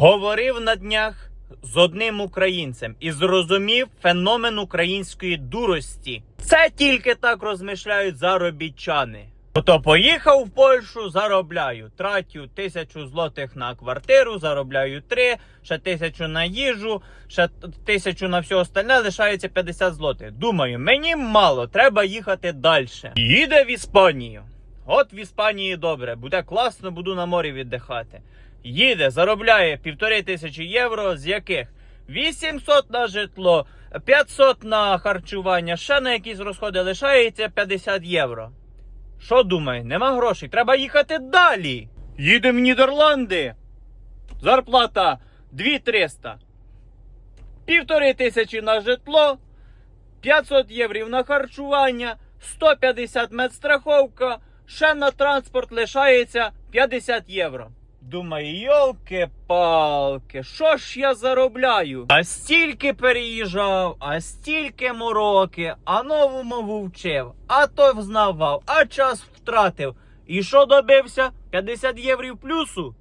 Говорив на днях з одним українцем і зрозумів феномен української дурості. Це тільки так розмишляють заробітчани. Ото поїхав в Польщу, заробляю. Тратю тисячу злотих на квартиру, заробляю три, ще тисячу на їжу, ще тисячу на все остальне, лишається 50 злотих. Думаю, мені мало, треба їхати далі. Їде в Іспанію. От в Іспанії добре, буде класно, буду на морі віддихати. Їде, заробляє півтори тисячі євро, з яких 800 на житло, 500 на харчування, ще на якісь розходи лишається 50 євро. Що думає, нема грошей, треба їхати далі. Їдемо в Нідерланди. Зарплата 2300. Півтори тисячі на житло, 500 євро на харчування, 150 медстраховка, ще на транспорт лишається 50 євро. Думаю, йолки-палки, що ж я заробляю? А стільки переїжджав, а стільки мороки, а нову мову вчив, а то взнавав, а час втратив. І що добився? 50 євро плюсу?